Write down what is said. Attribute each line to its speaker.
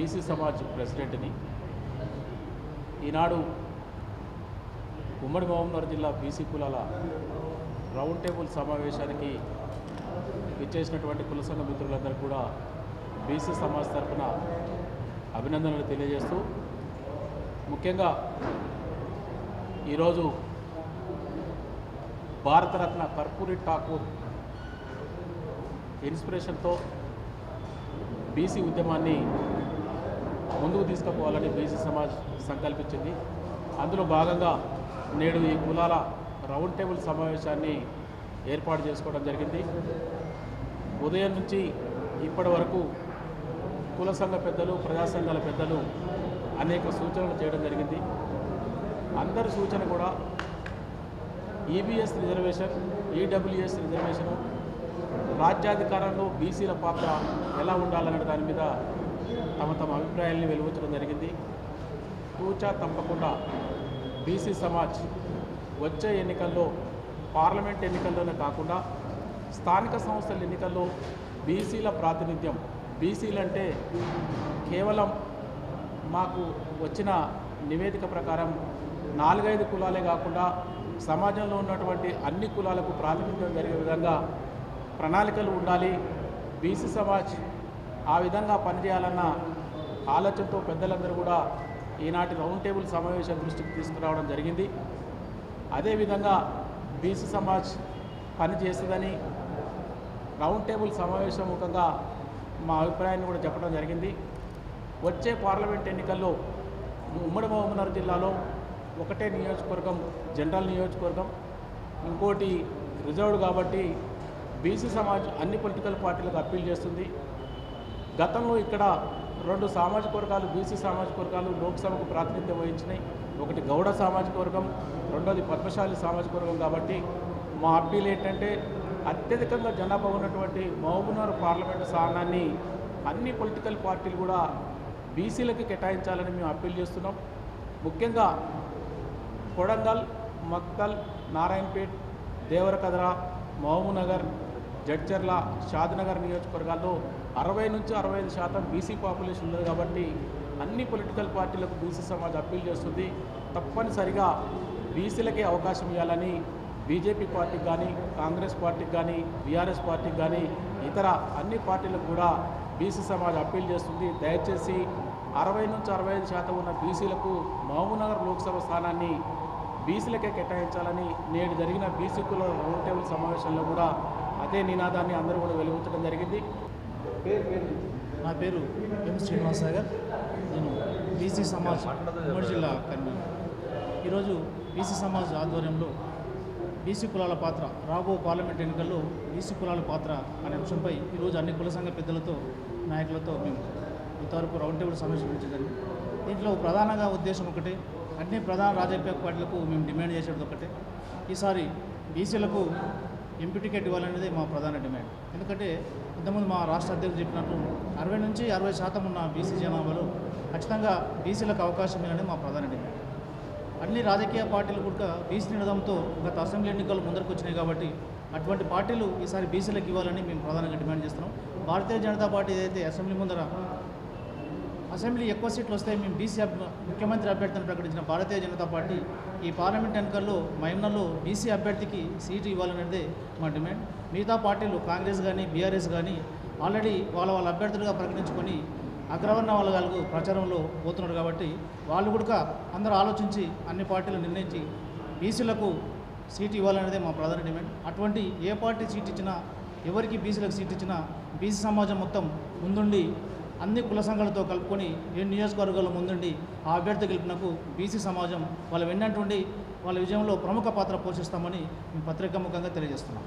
Speaker 1: BC Samaj ప్రెసిడెంట్ని ఈనాడు ఉమ్మడి మహబూబ్నగర్ జిల్లా BC కులాల రౌండ్ టేబుల్ సమావేశానికి ఇచ్చేసినటువంటి కుల సంఘ మిత్రులందరూ కూడా బీసీ సమాజ్ తరఫున అభినందనలు తెలియజేస్తూ ముఖ్యంగా ఈరోజు భారతరత్న కర్పూరి ఠాకూర్ ఇన్స్పిరేషన్తో బీసీ ఉద్యమాన్ని ముందుకు తీసుకుపోవాలని బీసీ సమాజ్ సంకల్పించింది. అందులో భాగంగా నేడు ఈ కులాల రౌండ్ టేబుల్ సమావేశాన్ని ఏర్పాటు చేసుకోవడం జరిగింది. ఉదయం నుంచి ఇప్పటి వరకు కుల సంఘ పెద్దలు ప్రజా సంఘాల పెద్దలు అనేక సూచనలు చేయడం జరిగింది. అందరి సూచన కూడా ఈబీఎస్ రిజర్వేషన్ ఈడబ్ల్యూఎస్ రిజర్వేషను రాజ్యాధికారంలో బీసీల పాత్ర ఎలా ఉండాలనే దాని మీద తమ తమ అభిప్రాయాల్ని వెలువచడం జరిగింది. తూచా తప్పకుండా బీసీ సమాజ్ వచ్చే ఎన్నికల్లో పార్లమెంట్ ఎన్నికల్లోనే కాకుండా స్థానిక సంస్థల ఎన్నికల్లో బీసీల ప్రాతినిధ్యం బీసీలంటే కేవలం మాకు వచ్చిన నివేదిక ప్రకారం నాలుగైదు కులాలే కాకుండా సమాజంలో ఉన్నటువంటి అన్ని కులాలకు ప్రాతినిధ్యం జరిగే విధంగా ప్రణాళికలు ఉండాలి. బీసీ సమాజ్ ఆ విధంగా పనిచేయాలన్న ఆలోచనతో పెద్దలందరూ కూడా ఈనాటి రౌండ్ టేబుల్ సమావేశం దృష్టికి తీసుకురావడం జరిగింది. అదేవిధంగా బీసీ సమాజ్ పనిచేస్తుందని రౌండ్ టేబుల్ సమావేశం ముఖంగా మా అభిప్రాయాన్ని కూడా చెప్పడం జరిగింది. వచ్చే పార్లమెంట్ ఎన్నికల్లో ఉమ్మడి మహబూబ్నగర్ జిల్లాలో ఒకటే నియోజకవర్గం జనరల్ నియోజకవర్గం ఇంకోటి రిజర్వ్డ్ కాబట్టి బీసీ సమాజ్ అన్ని పొలిటికల్ పార్టీలకు అప్పీల్ చేస్తుంది. గతంలో ఇక్కడ రెండు సామాజిక వర్గాలు బీసీ సామాజిక వర్గాలు లోక్సభకు ప్రాతినిధ్యం వహించినాయి. ఒకటి గౌడ సామాజిక వర్గం రెండోది పద్మశాలి సామాజిక వర్గం కాబట్టి మా అప్పీల్ ఏంటంటే అత్యధికంగా జనాభా ఉన్నటువంటి మహబూబ్నగర్ పార్లమెంటు స్థానాన్ని అన్ని పొలిటికల్ పార్టీలు కూడా బీసీలకి కేటాయించాలని మేము అప్పీల్ చేస్తున్నాం. ముఖ్యంగా కొడంగల్ మక్తల్ నారాయణపేట్ దేవరకద్ర మహబూబ్నగర్ జడ్చర్ల షాద్నగర్ నియోజకవర్గాల్లో అరవై నుంచి అరవై ఐదు శాతం బీసీ పాపులేషన్ ఉంది కాబట్టి అన్ని పొలిటికల్ పార్టీలకు బీసీ సమాజ్ అప్పీల్ చేస్తుంది. తప్పనిసరిగా బీసీలకే అవకాశం ఇవ్వాలని బీజేపీ పార్టీకి కానీ కాంగ్రెస్ పార్టీకి కానీ బీఆర్ఎస్ పార్టీకి కానీ ఇతర అన్ని పార్టీలకు కూడా బీసీ సమాజ్ అప్పీల్ చేస్తుంది. దయచేసి అరవై నుంచి అరవై ఐదు శాతం ఉన్న బీసీలకు మహబూబ్నగర్ లోక్సభ స్థానాన్ని బీసీలకే కేటాయించాలని నేడు జరిగిన బీసీ కుల రౌండ్ టేబుల్ సమావేశంలో కూడా అదే నినాదాన్ని అందరూ కూడా వెలువచ్చడం జరిగింది.
Speaker 2: నా పేరు ఎం శ్రీనివాస్ సాగర్ నేను బీసీ సమాజ్ ఉమ్మడి జిల్లా కన్వీనర్ ఈరోజు బీసీ సమాజ్ ఆధ్వర్యంలో బీసీ కులాల పాత్ర రాబో పార్లమెంట్ ఎన్నికల్లో బీసీ కులాల పాత్ర అనే అంశంపై ఈరోజు అన్ని కుల సంఘ పెద్దలతో నాయకులతో మేము ఇంతవరకు రౌండ్ టేబుల్ సమావేశం జరిగింది. దీంట్లో ప్రధానంగా ఉద్దేశం ఒకటే అన్ని ప్రధాన రాజకీయ పార్టీలకు మేము డిమాండ్ చేసేది ఒకటే. ఈసారి బీసీలకు ఎంపీ టికెట్ ఇవ్వాలనేది మా ప్రధాన డిమాండ్. ఎందుకంటే ఇంతకుముందు మా రాష్ట్ర అధ్యక్షుడు చెప్పినట్టు అరవై నుంచి అరవై శాతం ఉన్న బీసీ జనాభాలో ఖచ్చితంగా బీసీలకు అవకాశం ఇవ్వాలని మా ప్రధాన డిమాండ్. అన్ని రాజకీయ పార్టీలు కూడా బీసీ నిడదంతో గత అసెంబ్లీ ఎన్నికలు ముందరకు వచ్చినాయి కాబట్టి అటువంటి పార్టీలు ఈసారి బీసీలకు ఇవ్వాలని మేము ప్రధానంగా డిమాండ్ చేస్తున్నాం. భారతీయ జనతా పార్టీ ఏదైతే అసెంబ్లీ ముందర అసెంబ్లీ ఎక్కువ సీట్లు వస్తే మేము బీసీ ముఖ్యమంత్రి అభ్యర్థిని ప్రకటించిన భారతీయ జనతా పార్టీ ఈ పార్లమెంట్ ఎన్నికల్లో మహిమలో బీసీ అభ్యర్థికి సీటు ఇవ్వాలనేదే మా డిమాండ్. మిగతా పార్టీలు కాంగ్రెస్ కానీ బీఆర్ఎస్ కానీ ఆల్రెడీ వాళ్ళ వాళ్ళ అభ్యర్థులుగా ప్రకటించుకొని అగ్రవర్ణ వాళ్ళకు ప్రచారంలో పోతున్నారు కాబట్టి వాళ్ళు కూడా అందరూ ఆలోచించి అన్ని పార్టీలు నిర్ణయించి బీసీలకు సీటు ఇవ్వాలనేదే మా ప్రధాన డిమాండ్. అటువంటి ఏ పార్టీ సీట్ ఇచ్చినా ఎవరికి బీసీలకు సీట్ ఇచ్చినా బీసీ సమాజం మొత్తం ముందుండి అన్ని కుల సంఘాలతో కలుపుకొని ఏ నియోజకవర్గాల్లో ముందుండి ఆ అభ్యర్థి గెలిపినకు బీసీ సమాజం వాళ్ళ వెన్నటువంటి వాళ్ళ విజయంలో ప్రముఖ పాత్ర పోషిస్తామని మేము పత్రికాముఖంగా తెలియజేస్తున్నాం.